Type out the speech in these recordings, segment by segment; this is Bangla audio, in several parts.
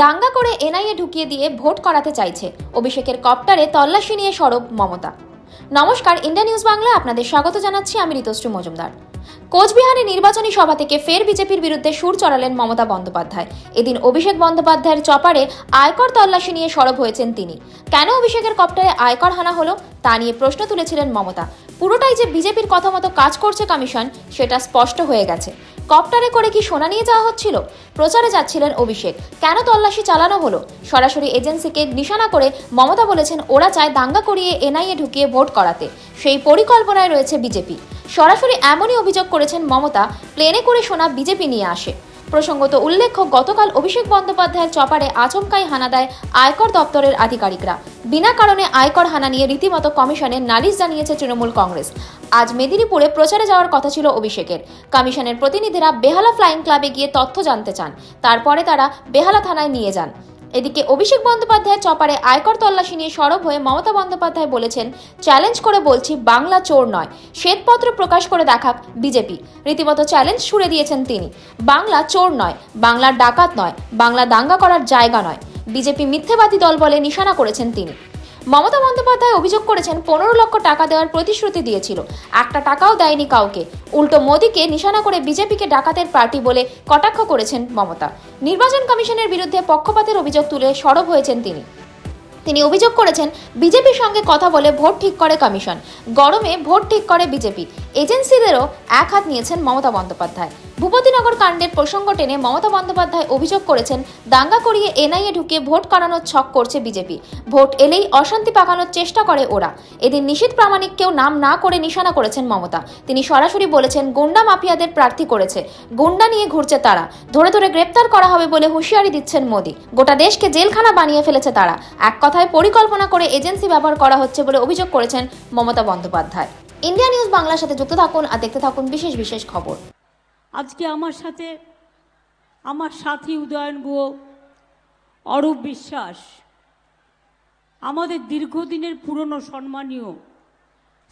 দাঙ্গা করে এনআইএ ঢুকিয়ে দিয়ে ভোট করাতে চাইছে। অভিষেকের কপ্টারে তল্লাশি নিয়ে সরব মমতা। নমস্কার, ইন্ডিয়া নিউজ বাংলা আপনাদের স্বাগত জানাচ্ছি। আমি ঋতুশ্রী মজুমদার। কোচবিহারে নির্বাচনী সভা থেকে ফের বিজেপির বিরুদ্ধে সুর চড়ালেন মমতা বন্দ্যোপাধ্যায়। এদিন অভিষেক বন্দ্যোপাধ্যায়ের চপারে আয়কর তল্লাশি নিয়ে সরব হয়েছেন তিনি। কেন অভিষেকের কপ্টারে আয়কর হানা হলো, তা নিয়ে প্রশ্ন তুলেছিলেন মমতা। পুরোটাই যে বিজেপির কথা মতো কাজ করছে কমিশন, সেটা স্পষ্ট হয়ে গেছে। কপ্টারে করে কি সোনা নিয়ে যাওয়া হচ্ছিল? প্রচারে যাচ্ছিলেন অভিষেক। কেন তল্লাশি চালানো হলো? সরাসরি এজেন্সিকে নিশানা করে মমতা বলেছেন, ওরা চায় দাঙ্গা করিয়ে এনআইএ ঢুকিয়ে ভোট করাতে। সেই পরিকল্পনায় রয়েছে বিজেপি। সরাসরি এমনই অভিযোগ করেছেন মমতা, প্লেনে করে সোনা বিজেপি নিয়ে আসে। প্রসঙ্গত উল্লেখ্য, গতকাল অভিষেক বন্দ্যোপাধ্যায়ের চপারে আচমকাই হানা দেয় আয়কর দপ্তরের আধিকারিকরা। বিনা কারণে আয়কর হানা নিয়ে রীতিমতো কমিশনে নালিশ জানিয়েছে তৃণমূল কংগ্রেস। আজ মেদিনীপুরে প্রচারে যাওয়ার কথা ছিল অভিষেকের। কমিশনের প্রতিনিধিরা বেহালা ফ্লাইং ক্লাবে গিয়ে তথ্য জানতে চান। তারপরে তারা বেহালা থানায় নিয়ে যান। এদিকে অভিষেক বন্দ্যোপাধ্যায় চপারে আয়কর তল্লাশি নিয়ে সরব হয়ে মমতা বন্দ্যোপাধ্যায় বলেছেন চ্যালেঞ্জ করে বলছি বাংলা চোর নয়। শ্বেতপত্র প্রকাশ করে দেখাক বিজেপি। রীতিমতো চ্যালেঞ্জ ছুড়ে দিয়েছেন তিনি। বাংলা চোর নয় বাংলা ডাকাত নয়, বাংলা দাঙ্গা করার জায়গা নয়। বিজেপি মিথ্যেবাদী দল বলে নিশানা করেছেন তিনি। মমতা বন্দ্যোপাধ্যায় অভিযোগ করেছেন, পনেরো লক্ষ টাকা দেওয়ার প্রতিশ্রুতি দিয়েছিল। একটা টাকাও দেয়নি কাউকে। উল্টো মোদীকে নিশানা করে বিজেপিকে ডাকাতের পার্টি বলে কটাক্ষ করেছেন মমতা। নির্বাচন কমিশনের বিরুদ্ধে পক্ষপাতের অভিযোগ তুলে সরব হয়েছেন তিনি। তিনি অভিযোগ করেছেন, বিজেপির সঙ্গে কথা বলে ভোট ঠিক করে কমিশন। গরমে ভোট ঠিক করে বিজেপি। এজেন্সিদেরও এক হাত নিয়েছেন মমতা বন্দ্যোপাধ্যায়। ভূপতিনগর কাণ্ডের প্রসঙ্গ টেনে মমতা বন্দ্যোপাধ্যায় অভিযোগ করেছেন, দাঙ্গা করিয়ে এনআইএ ঢুকে ভোট করানোর ছক করছে বিজেপি। ভোট এলেই অশান্তি পাকানোর চেষ্টা করে ওরা। এদিন নিশীত প্রামাণিককেও নাম না করে নিশানা করেছেন মমতা। তিনি সরাসরি বলেছেন, গুন্ডা মাফিয়াদের প্রার্থী করেছে। গুন্ডা নিয়ে ঘুরছে তারা। ধরে ধরে গ্রেপ্তার করা হবে বলে হুঁশিয়ারি দিচ্ছেন মোদী। গোটা দেশকে জেলখানা বানিয়ে ফেলেছে তারা। এক কথায় পরিকল্পনা করে এজেন্সি ব্যবহার করা হচ্ছে বলে অভিযোগ করেছেন মমতা বন্দ্যোপাধ্যায়। ইন্ডিয়া নিউজ বাংলার সাথে যুক্ত থাকুন আর দেখতে থাকুন বিশেষ বিশেষ খবর। আজকে আমার সাথে আমার সাথী উদয়ন গুহ, অরূপ বিশ্বাস, আমাদের দীর্ঘদিনের পুরনো সম্মানীয়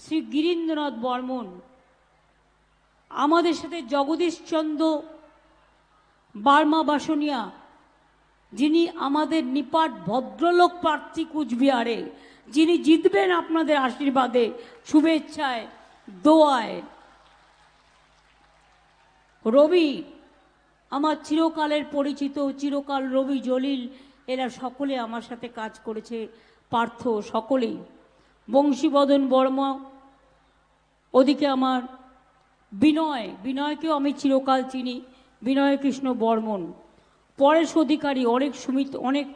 শ্রী গিরীন্দ্রনাথ বর্মন, আমাদের সাথে জগদীশচন্দ্র বার্মা বাসনিয়া, যিনি আমাদের নিপাট ভদ্রলোক প্রার্থী কুচবিহারে যিনি জিতবেন আপনাদের আশীর্বাদে, শুভেচ্ছায়, দোয়ায়। রবি, আমার চিরকালের পরিচিত, চিরকাল রবি জলিল, এরা সকলে আমার সাথে কাজ করেছে, পার্থ সকলেই। বংশীবদন বর্মা, ওদিকে আমার বিনয়, বিনয়কেও আমি চিরকাল চিনি, বিনয় কৃষ্ণ বর্মন। পরেশ অধিকারী, অনেক সুমিত, অনেক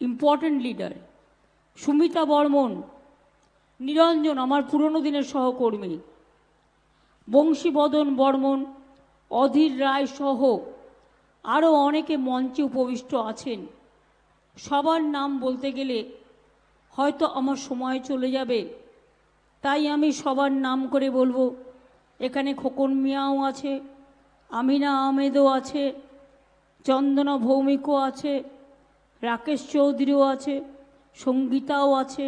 ইম্পর্ট্যান্ট লিডার সুমিতা বর্মন, নিরঞ্জন, আমার পুরনো দিনের সহকর্মী। বংশীবদন বর্মন, অধীর রায় সহ আরও অনেকে মঞ্চে উপবিষ্ট আছেন। সবার নাম বলতে গেলে হয়তো আমার সময় চলে যাবে, তাই আমি সবার নাম করে বলব, এখানে খোকন মিয়াও আছে, আমিনা আহমেদও আছে, চন্দনা ভৌমিকও আছে, রাকেশ চৌধুরীও আছে। সঙ্গীতাও আছে,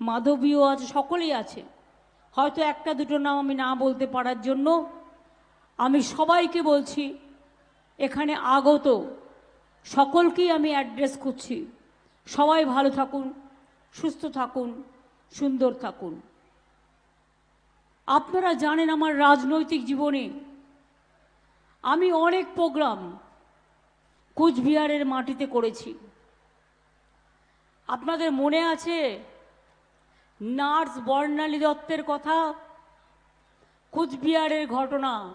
মাধবীও আছে, সকলেই আছে। হয়তো একটা দুটো নাম আমি না বলতে পারার জন্য আমি সবাইকে বলছি, এখানে আগত সকলকেই আমি অ্যাড্রেস করছি সবাই ভালো থাকুন, সুস্থ থাকুন, সুন্দর থাকুন। আপনারা জানেন আমার রাজনৈতিক জীবনে আমি অনেক প্রোগ্রাম কুচবিহারের মাটিতে করেছি। আপনাদের মনে আছে নার্স বর্ণালী দত্তের কথা? কুচবিহারের ঘটনা।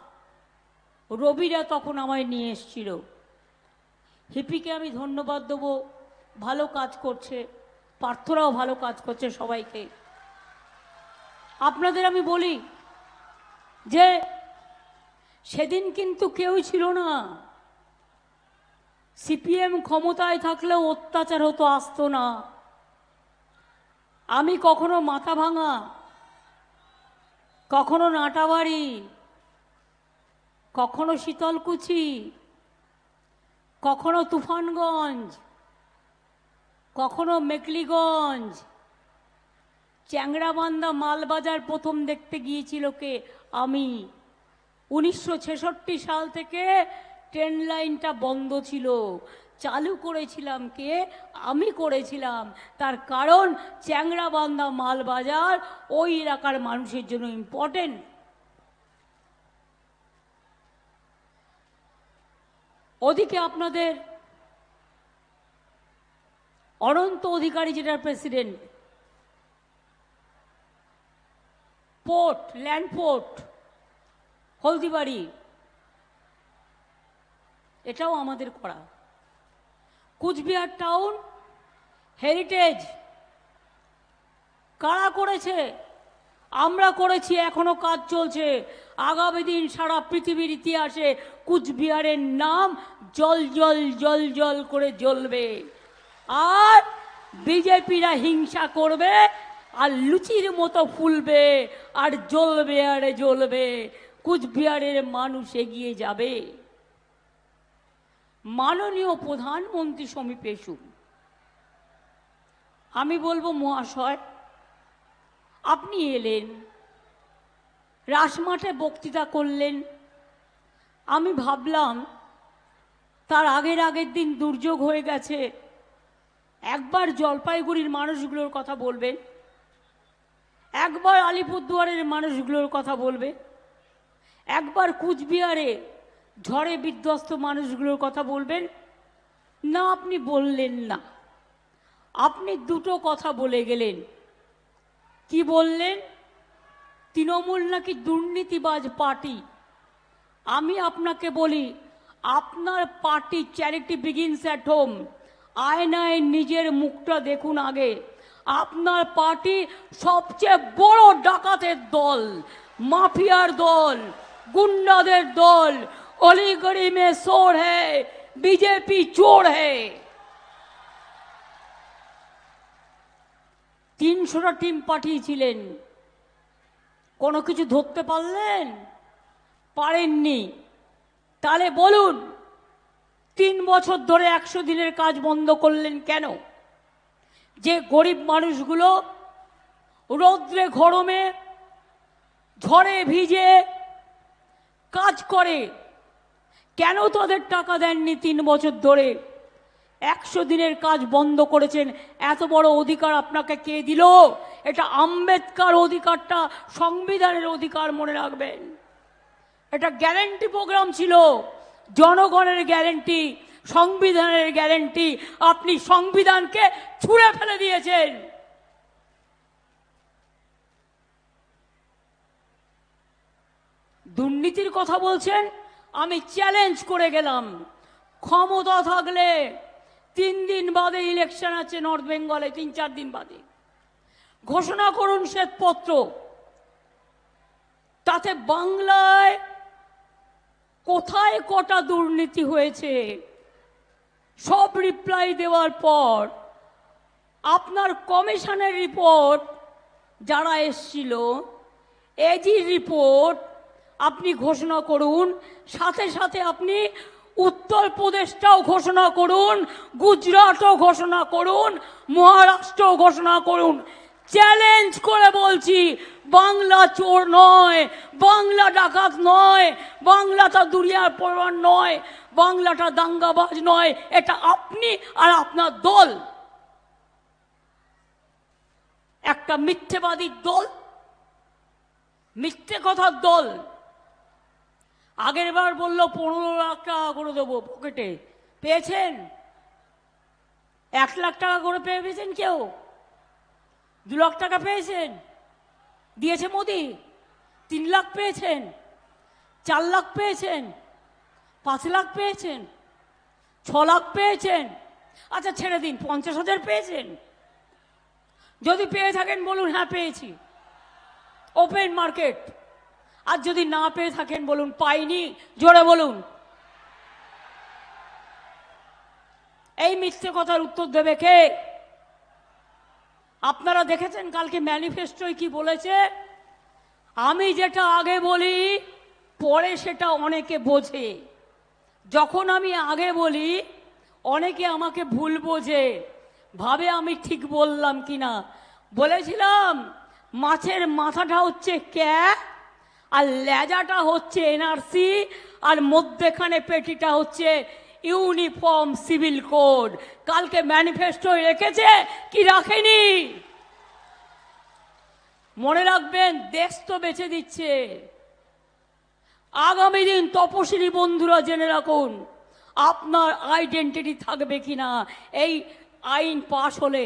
রবিরা তখন আমায় নিয়ে এসছিল। হিপিকে আমি ধন্যবাদ দেবো। ভালো কাজ করছে। পার্থরাও ভালো কাজ করছে সবাইকে। আপনাদের আমি বলি যে, সেদিন কিন্তু কেউ ছিল না। সিপিএম ক্ষমতায় থাকলেও অত্যাচার হতো, আসতো না। আমি কখনো মাথা ভাঙা, কখনো নাটাবাড়ি, কখনো শীতলকুচি, কখনো তুফানগঞ্জ, কখনো মেকলিগঞ্জ, চ্যাংড়াবান্ধা মালবাজার প্রথম দেখতে গিয়েছিল কে? আমি। উনিশশো ছেষট্টি সাল থেকে ট্রেন লাইনটা বন্ধ ছিল। চালু করেছিলাম কে? আমি করেছিলাম। তার কারণ চ্যাংরাবান্ধা মালবাজার ওই এলাকার মানুষের জন্য ইম্পর্টেন্ট ওদিকে আপনাদের অনন্ত অধিকারী যেটার president port land port Haldibari. এটাও আমাদের করা। কুচবিহার টাউন হেরিটেজ কারা করেছে? আমরা করেছি, এখনও কাজ চলছে। আগামী দিন সারা পৃথিবীর ইতিহাসে কুচবিহারের নাম জল জল জল জল করে জ্বলবে। আর বিজেপিরা হিংসা করবে আর লুচির মতো ফুলবে আর জ্বলবে, আরে জ্বলবে। কুচবিহারের মানুষ এগিয়ে যাবে। মাননীয় প্রধানমন্ত্রী সমীপে এসুন। আমি বলব, মহাশয়, আপনি এলেন, রাসমাঠে বক্তৃতা করলেন। আমি ভাবলাম, তার আগের আগের দিন দুর্যোগ হয়ে গেছে, একবার জলপাইগুড়ির মানুষগুলোর কথা বলবেন, একবার আলিপুরদুয়ারের মানুষগুলোর কথা বলবে, একবার কুচবিহারে ঝড়ে বিধ্বস্ত মানুষগুলোর কথা বলবেন? না, আপনি বললেন না। আপনি দুটো কথা বলে গেলেন। কি বললেন? তৃণমূল নাকি দুর্নীতিবাজ পার্টি? আমি আপনাকে বলি, আপনার party charity begins at home আয়নায় নিজের মুখটা দেখুন আগে। আপনার পার্টি সবচেয়ে বড় ডাকাতের দল, মাফিয়ার দল, গুন্ডাদের দল অলিগড়ি মে সোর হ্যায়, বিজেপি চোর হ্যায়। তিনশোটা টিম পাঠিয়েছিলেন। কোনো কিছু ধরতে পারলেন? পারেননি। তাহলে বলুন, তিন বছর ধরে একশো দিনের কাজ বন্ধ করলেন কেন? যে গরিব মানুষগুলো রৌদ্রে গরমে ঝড়ে ভিজে কাজ করে কেন তাদের টাকা দেননি তিন বছর ধরে? একশো দিনের কাজ বন্ধ করেছেন। এত বড় অধিকার আপনাকে কে দিল? এটা আম্বেদকার অধিকারটা সংবিধানের অধিকার মনে রাখবেন। এটা গ্যারেন্টি প্রোগ্রাম ছিল। জনগণের গ্যারেন্টি, সংবিধানের গ্যারেন্টি। আপনি সংবিধানকে ছুঁড়ে ফেলে দিয়েছেন। দুর্নীতির কথা বলছেন? আমি চ্যালেঞ্জ করে গেলাম। ক্ষমতা থাকলে তিন দিন বাদে ইলেকশন আছে নর্থ বেঙ্গলে তিন চার দিন বাদে। ঘোষণা করুন শ্বেতপত্র। তাতে বাংলায় কোথায় কটা দুর্নীতি হয়েছে, সব রিপ্লাই দেওয়ার পর আপনার কমিশনের রিপোর্ট যারা এসছিল এজি রিপোর্ট আপনি ঘোষণা করুন, সাথে সাথে আপনি উত্তরপ্রদেশটাও ঘোষণা করুন, গুজরাটও ঘোষণা করুন, মহারাষ্ট্রও ঘোষণা করুন। চ্যালেঞ্জ করে বলছি, বাংলা চোর নয়, বাংলা ডাকাত নয়, বাংলাটা দুনিয়ার পরবার নয়, বাংলাটা দাঙ্গাবাজ নয়, এটা আপনি আর আপনার দল। একটা মিথ্যেবাদীর দল, মিথ্যে কথার দল। আগের বার বলল, পনেরো লাখ টাকা করে দেবো পকেটে। পেয়েছেন? এক লাখ টাকা করে পেয়ে পেয়েছেন কেউ? দু লাখ টাকা পেয়েছেন? দিয়েছে মোদি? তিন লাখ পেয়েছেন? চার লাখ পেয়েছেন? পাঁচ লাখ পেয়েছেন? ছ লাখ পেয়েছেন? আচ্ছা ছেড়ে দিন, পঞ্চাশ হাজার পেয়েছেন? যদি পেয়ে থাকেন বলুন হ্যাঁ পেয়েছি। Open market. আর যদি না পেয়ে থাকেন বলুন, পাইনি, জোরে বলুন। এই মিথ্যে কথার উত্তর দেবে কে? আপনারা দেখেছেন কালকে ম্যানিফেস্টোয় কি বলেছে? আমি যেটা আগে বলি, পরে সেটা অনেকে বোঝে। যখন আমি আগে বলি, অনেকে আমাকে ভুল বোঝে। ভাবে আমি ঠিক বললাম কিনা? বলেছিলাম, মাছের মাথাটা হচ্ছে ক্যাপ আর লেজাটা হচ্ছে এনআরসি, আর মধ্যেখানে পেটিটা হচ্ছে ইউনিফর্ম সিভিল কোড। কালকে ম্যানিফেস্টো রেখেছে, কি রাখেনি? মনে রাখবেন, দেশ তো বেঁচে দিচ্ছে। আগামী দিন তপশিলি বন্ধুরা জেনে রাখুন, আপনার আইডেন্টিটি থাকবে কিনা এই আইন পাশ হলে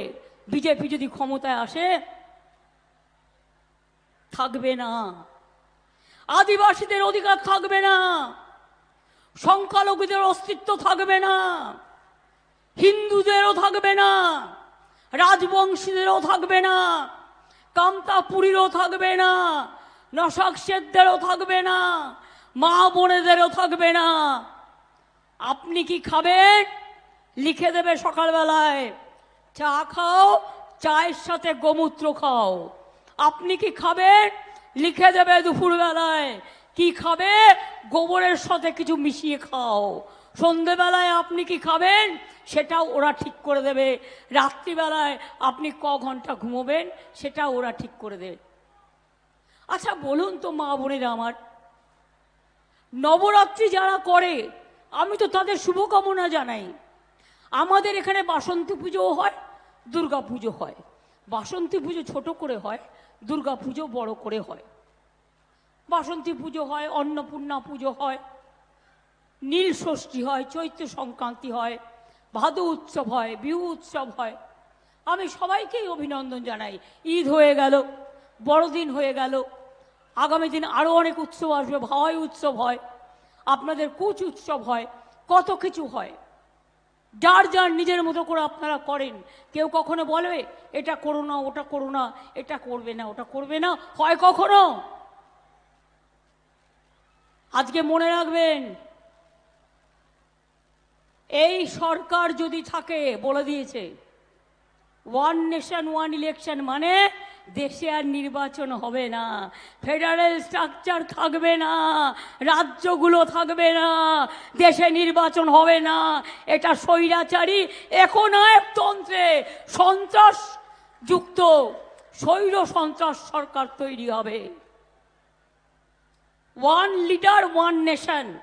বিজেপি যদি ক্ষমতায় আসে, থাকবে না। আদিবাসীদের অধিকার থাকবে না। সংখ্যালঘুদের অস্তিত্ব থাকবে না। হিন্দুদেরও থাকবে না। রাজবংশীদেরও থাকবে না। কামতাপুরীরও থাকবে না। নশাক শেখদেরও থাকবে না। মা বোনেদেরও থাকবে না। আপনি কি খাবেন? লিখে দেবে সকালবেলায়। চা খাও, চায়ের সাথে গোমূত্র খাও। আপনি কি খাবেন? লিখে দেবে দুপুরবেলায়। কি খাবে? গোবরের সাথে কিছু মিশিয়ে খাও। সন্ধেবেলায় আপনি কি খাবেন? সেটাও ওরা ঠিক করে দেবে। রাত্রিবেলায় আপনি ক ঘণ্টা ঘুমোবেন? সেটাও ওরা ঠিক করে দেবে। আচ্ছা বলুন তো মা বোনেরা আমার, নবরাত্রি যারা করে, আমি তো তাদের শুভকামনা জানাই। আমাদের এখানে বাসন্তী পুজোও হয় দুর্গা পুজো হয়। বাসন্তী পুজো ছোট করে হয় দুর্গা পুজো বড় করে হয়। বাসন্তী পুজো হয়, অন্নপূর্ণা পুজো হয়, নীল ষষ্ঠী হয়, চৈত্র সংক্রান্তি হয়, ভাদু উৎসব হয়, বিহু উৎসব হয়। আমি সবাইকেই অভিনন্দন জানাই। ঈদ হয়ে গেল, বড়দিন হয়ে গেল, আগামী দিন আরও অনেক উৎসব আসবে, ভাওয়াই উৎসব হয়, আপনাদের কুচ উৎসব হয়, কত কিছু হয়। যার যার নিজের মতো করে আপনারা করেন। কেউ কখনো বলবে এটা করো না, ওটা করো না, এটা করবে না, ওটা করবে না। হয় কখনো? আজকে মনে রাখবেন, এই সরকার যদি থাকে, বলে দিয়েছে ওয়ান নেশন ওয়ান ইলেকশন মানে দেশে আর নির্বাচন হবে না। ফেডারেল স্ট্রাকচার থাকবে না। রাজ্যগুলো থাকবে না। দেশে নির্বাচন হবে না। এটা স্বৈরাচারী এখন একনায়কতন্ত্রে সন্ত্রাস যুক্ত স্বৈর সন্ত্রাস সরকার তৈরি হবে। One leader one nation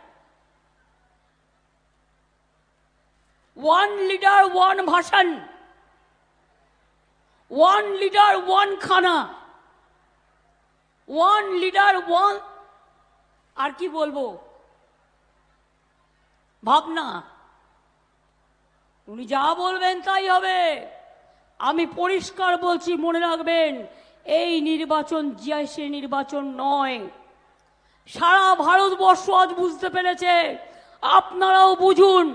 one leader one ভাষণ। ওয়ান লিডার ওয়ান খানা ওয়ান লিডার ওয়ান আর কি বলব? ভাবনা। উনি যা বলবেন তাই হবে। আমি পরিষ্কার বলছি, মনে রাখবেন, এই নির্বাচন জিয়াসে নির্বাচন নয়। সারা ভারতবর্ষ আজ বুঝতে পেরেছে, আপনারাও বুঝুন,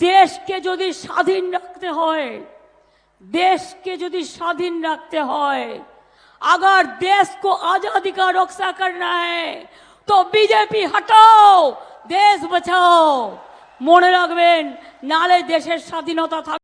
দেশকে যদি স্বাধীন রাখতে হয় देश के यदि स्वाधीन रखते हैं अगर देश को आजादी का रक्षा करना है तो बीजेपी हटाओ देश बचाओ মনে রাখবেন নালে দেশের স্বাধীনতা থাকবে